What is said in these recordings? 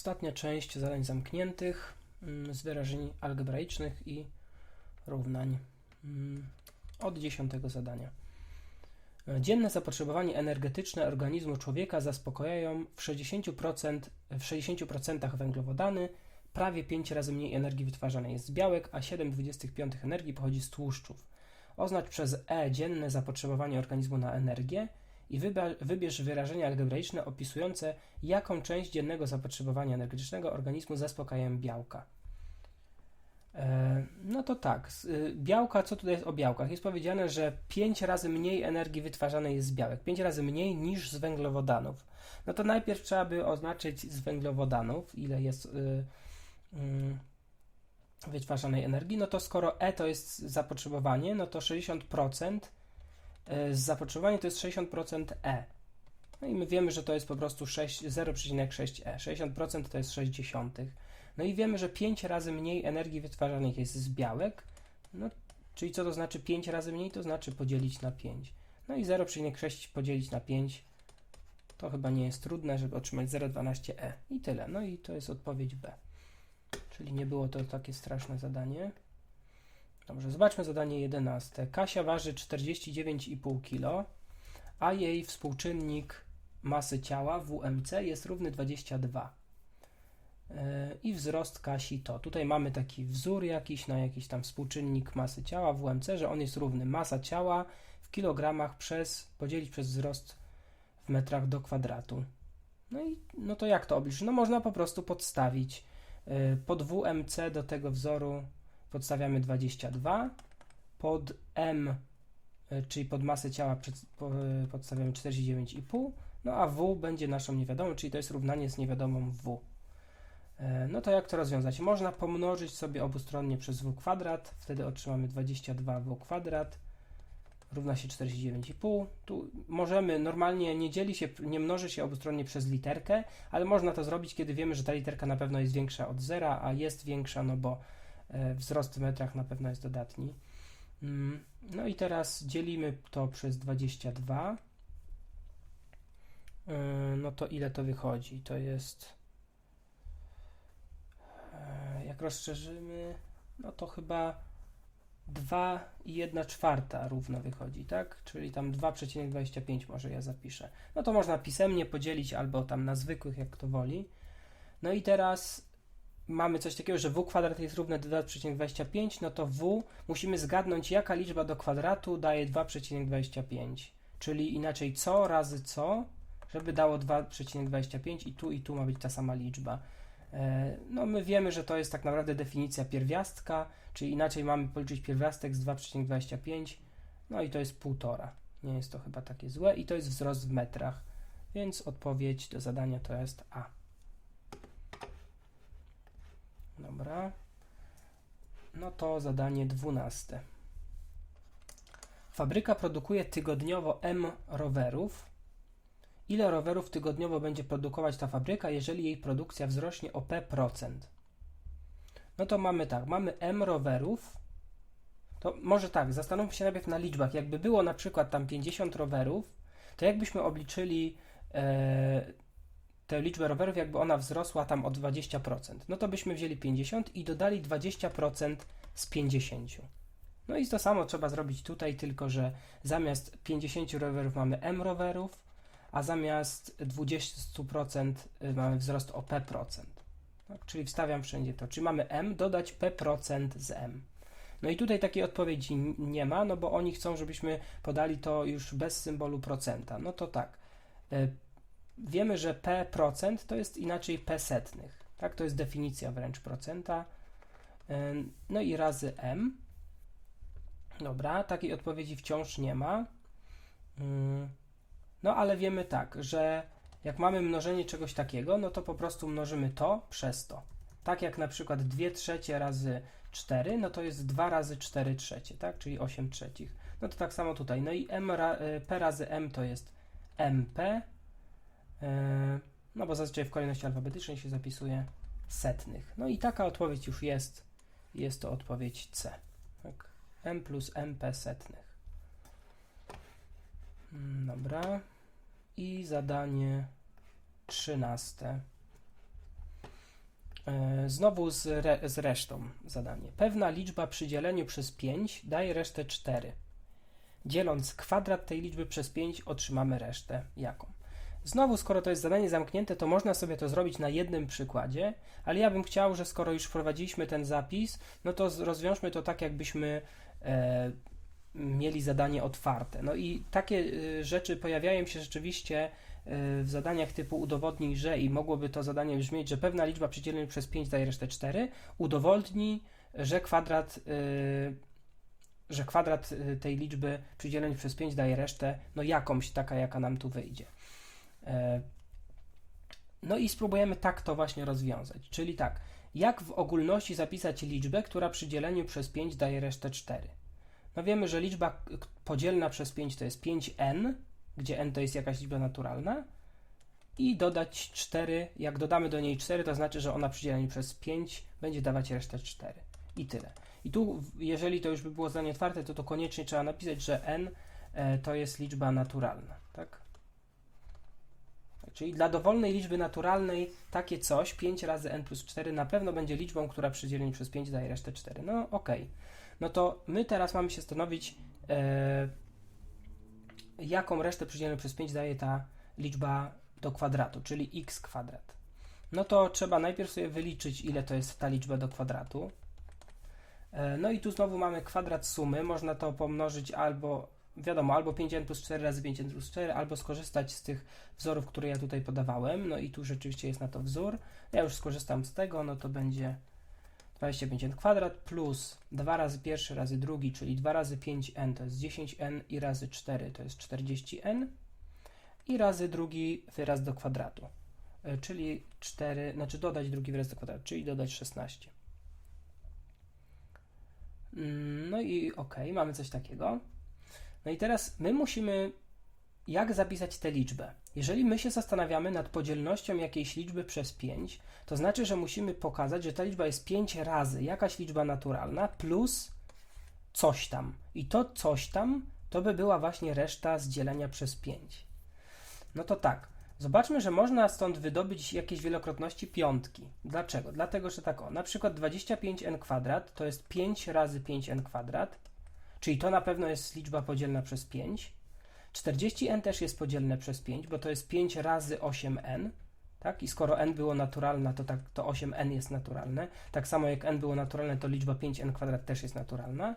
Ostatnia część zadań zamkniętych mm, z wyrażeń algebraicznych i równań mm, od dziesiątego zadania. E, Dzienne zapotrzebowanie energetyczne organizmu człowieka zaspokajają w 60%, w 60% węglowodany, prawie 5 razy mniej energii wytwarzanej jest z białek, a 7,25 energii pochodzi z tłuszczów. Oznacz przez E dzienne zapotrzebowanie organizmu na energię i wybierz wyrażenia algebraiczne opisujące, jaką część dziennego zapotrzebowania energetycznego organizmu zaspokajają białka. E, No to tak, y, białka, co tutaj jest o białkach? Jest powiedziane, że 5 razy mniej energii wytwarzanej jest z białek, 5 razy mniej niż z węglowodanów. No to najpierw trzeba by oznaczyć z węglowodanów, ile jest y, y, wytwarzanej energii. No to skoro E to jest zapotrzebowanie, no to 60% y, z zapotrzebowania to jest 60% E. No i my wiemy, że to jest po prostu 6 0,6E. 60% to jest 60. No i wiemy, że 5 razy mniej energii wytwarzanych jest z białek. No, czyli co to znaczy 5 razy mniej? To znaczy podzielić na 5. No i 0,6 podzielić na 5 to chyba nie jest trudne, żeby otrzymać 0,12e. I tyle. No i to jest odpowiedź B. Czyli nie było to takie straszne zadanie. Dobrze, zobaczmy zadanie 11. Kasia waży 49,5 kg, a jej współczynnik masy ciała WMC jest równy 22. Yy, I wzrost Kasi to. Tutaj mamy taki wzór jakiś na jakiś tam współczynnik masy ciała WMC, że on jest równy masa ciała w kilogramach przez podzielić przez wzrost w metrach do kwadratu. No i no to jak to obliczyć? No można po prostu podstawić yy, pod WMC do tego wzoru podstawiamy 22, pod M, yy, czyli pod masę ciała yy, podstawiamy 49,5, no a W będzie naszą niewiadomą, czyli to jest równanie z niewiadomą W. E, No to jak to rozwiązać? Można pomnożyć sobie obustronnie przez w kwadrat, wtedy otrzymamy 22w kwadrat równa się 49,5. Tu możemy, normalnie nie dzieli się, nie mnoży się obustronnie przez literkę, ale można to zrobić, kiedy wiemy, że ta literka na pewno jest większa od zera, a jest większa, no bo e, wzrost w metrach na pewno jest dodatni. Mm, No i teraz dzielimy to przez 22. E, No to ile to wychodzi? To jest E, jak rozszerzymy, no to chyba 2 i 1 czwarta równo wychodzi, tak? Czyli tam 2,25 może ja zapiszę. No to można pisemnie podzielić albo tam na zwykłych, jak kto woli. No i teraz mamy coś takiego, że w kwadrat jest równe do 2,25, no to w musimy zgadnąć, jaka liczba do kwadratu daje 2,25. Czyli inaczej co razy co, żeby dało 2,25 i tu i tu ma być ta sama liczba. E, No, my wiemy, że to jest tak naprawdę definicja pierwiastka, czyli inaczej mamy policzyć pierwiastek z 2,25, no i to jest 1,5. Nie jest to chyba takie złe i to jest wzrost w metrach, więc odpowiedź do zadania to jest A. Dobra. No to zadanie 12. Fabryka produkuje tygodniowo M rowerów. Ile rowerów tygodniowo będzie produkować ta fabryka, jeżeli jej produkcja wzrośnie o P%? No to mamy tak, mamy M rowerów. To może tak, zastanówmy się najpierw na liczbach. Jakby było na przykład tam 50 rowerów, to jakbyśmy obliczyli e, tę liczbę rowerów, jakby ona wzrosła tam o 20%. No to byśmy wzięli 50 i dodali 20% z 50. No i to samo trzeba zrobić tutaj, tylko że zamiast 50 rowerów mamy M rowerów, a zamiast 20% y, mamy wzrost o P%. Tak? Czyli wstawiam wszędzie to. Czyli mamy M, dodać P% z M. No i tutaj takiej odpowiedzi nie ma, no bo oni chcą, żebyśmy podali to już bez symbolu procenta. No to tak. Wiemy, że P% to jest inaczej P setnych. Tak, to jest definicja wręcz procenta. No i razy M. Dobra, takiej odpowiedzi wciąż nie ma. Mm. No ale wiemy tak, że jak mamy mnożenie czegoś takiego, no to po prostu mnożymy to przez to. Tak jak na przykład 2 trzecie razy 4, no to jest 2 razy 4 trzecie, tak? Czyli 8 trzecich. No to tak samo tutaj. No i m ra, y, p razy m to jest mp, no bo zazwyczaj w kolejności alfabetycznej się zapisuje setnych. No i taka odpowiedź już jest. Jest to odpowiedź C. Tak? m plus mp setnych. Mm, Dobra. I zadanie trzynaste. E, Znowu z, re, z resztą zadanie. Pewna liczba przy dzieleniu przez 5 daje resztę 4. Dzieląc kwadrat tej liczby przez 5 otrzymamy resztę jaką? Znowu, skoro to jest zadanie zamknięte, to można sobie to zrobić na jednym przykładzie, ale ja bym chciał, że skoro już wprowadziliśmy ten zapis, no to rozwiążmy to tak, jakbyśmy e, mieli zadanie otwarte. No i takie y, rzeczy pojawiają się rzeczywiście y, w zadaniach typu udowodnij, że i mogłoby to zadanie brzmieć, że pewna liczba przy dzieleniu przez 5 daje resztę 4, udowodnij, że kwadrat, y, że kwadrat y, tej liczby przy dzieleniu przez 5 daje resztę, no jakąś taka, jaka nam tu wyjdzie. E, No i spróbujemy tak to właśnie rozwiązać, czyli tak, jak w ogólności zapisać liczbę, która przy dzieleniu przez 5 daje resztę 4? No wiemy, że liczba podzielna przez 5 to jest 5n, gdzie n to jest jakaś liczba naturalna i dodać 4, jak dodamy do niej 4, to znaczy, że ona przy dzieleniu przez 5 będzie dawać resztę 4 i tyle. I tu, jeżeli to już by było zdanie otwarte, to to koniecznie trzeba napisać, że n e, to jest liczba naturalna, tak? Czyli dla dowolnej liczby naturalnej takie coś, 5 razy n plus 4 na pewno będzie liczbą, która przy dzieleniu przez 5 daje resztę 4. No okej. No to my teraz mamy się stanowić, e, jaką resztę przy dzieleniu przez 5 daje ta liczba do kwadratu, czyli x kwadrat. No to trzeba najpierw sobie wyliczyć, ile to jest ta liczba do kwadratu. E, No i tu znowu mamy kwadrat sumy, można to pomnożyć albo, wiadomo, albo 5n plus 4 razy 5n plus 4, albo skorzystać z tych wzorów, które ja tutaj podawałem. No i tu rzeczywiście jest na to wzór. Ja już skorzystam z tego, no to będzie 25n kwadrat plus 2 razy pierwszy razy drugi, czyli 2 razy 5n to jest 10n i razy 4 to jest 40n i razy drugi wyraz do kwadratu, e, czyli 4, znaczy dodać drugi wyraz do kwadratu, czyli dodać 16. Mm, No i ok, mamy coś takiego. No i teraz my musimy, jak zapisać tę liczbę? Jeżeli my się zastanawiamy nad podzielnością jakiejś liczby przez 5, to znaczy, że musimy pokazać, że ta liczba jest 5 razy jakaś liczba naturalna plus coś tam. I to coś tam to by była właśnie reszta z dzielenia przez 5. No to tak. Zobaczmy, że można stąd wydobyć jakieś wielokrotności piątki. Dlaczego? Dlatego, że tak o, na przykład 25n kwadrat to jest 5 razy 5n kwadrat, czyli to na pewno jest liczba podzielna przez 5. 40n też jest podzielne przez 5, bo to jest 5 razy 8n, tak? I skoro n było naturalne, to, tak, to 8n jest naturalne. Tak samo jak n było naturalne, to liczba 5n kwadrat też jest naturalna.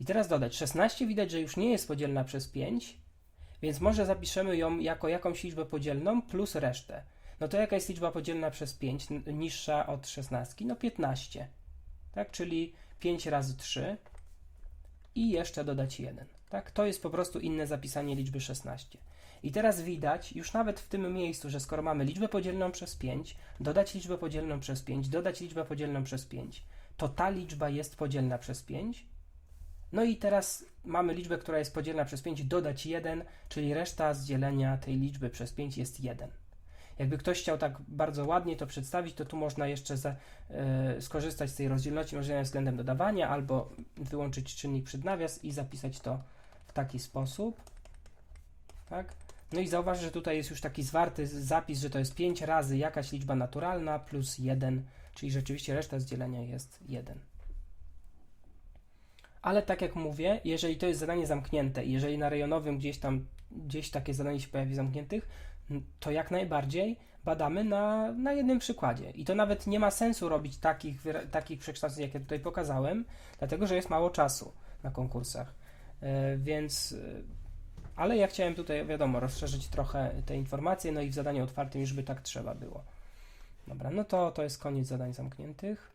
I teraz dodać 16 widać, że już nie jest podzielna przez 5, więc może zapiszemy ją jako jakąś liczbę podzielną plus resztę. No to jaka jest liczba podzielna przez 5 n- niższa od 16? No 15. Tak, czyli 5 razy 3 i jeszcze dodać 1. Tak, to jest po prostu inne zapisanie liczby 16. I teraz widać już nawet w tym miejscu, że skoro mamy liczbę podzielną przez 5, dodać liczbę podzielną przez 5, dodać liczbę podzielną przez 5, to ta liczba jest podzielna przez 5. No i teraz mamy liczbę, która jest podzielna przez 5, dodać 1, czyli reszta z dzielenia tej liczby przez 5 jest 1. Jakby ktoś chciał tak bardzo ładnie to przedstawić, to tu można jeszcze za, e, skorzystać z tej rozdzielności mnożenia względem dodawania, albo wyłączyć czynnik przed nawias i zapisać to w taki sposób. Tak? No i zauważ, że tutaj jest już taki zwarty zapis, że to jest 5 razy jakaś liczba naturalna plus 1, czyli rzeczywiście reszta z dzielenia jest 1. Ale tak jak mówię, jeżeli to jest zadanie zamknięte, jeżeli na rejonowym gdzieś tam, gdzieś takie zadanie się pojawi zamkniętych, to jak najbardziej badamy na, na jednym przykładzie. I to nawet nie ma sensu robić takich, takich przekształceń, jak ja tutaj pokazałem, dlatego że jest mało czasu na konkursach. E, więc, e, ale ja chciałem tutaj, wiadomo, rozszerzyć trochę te informacje, no i w zadaniu otwartym już by tak trzeba było. Dobra, no to to jest koniec zadań zamkniętych.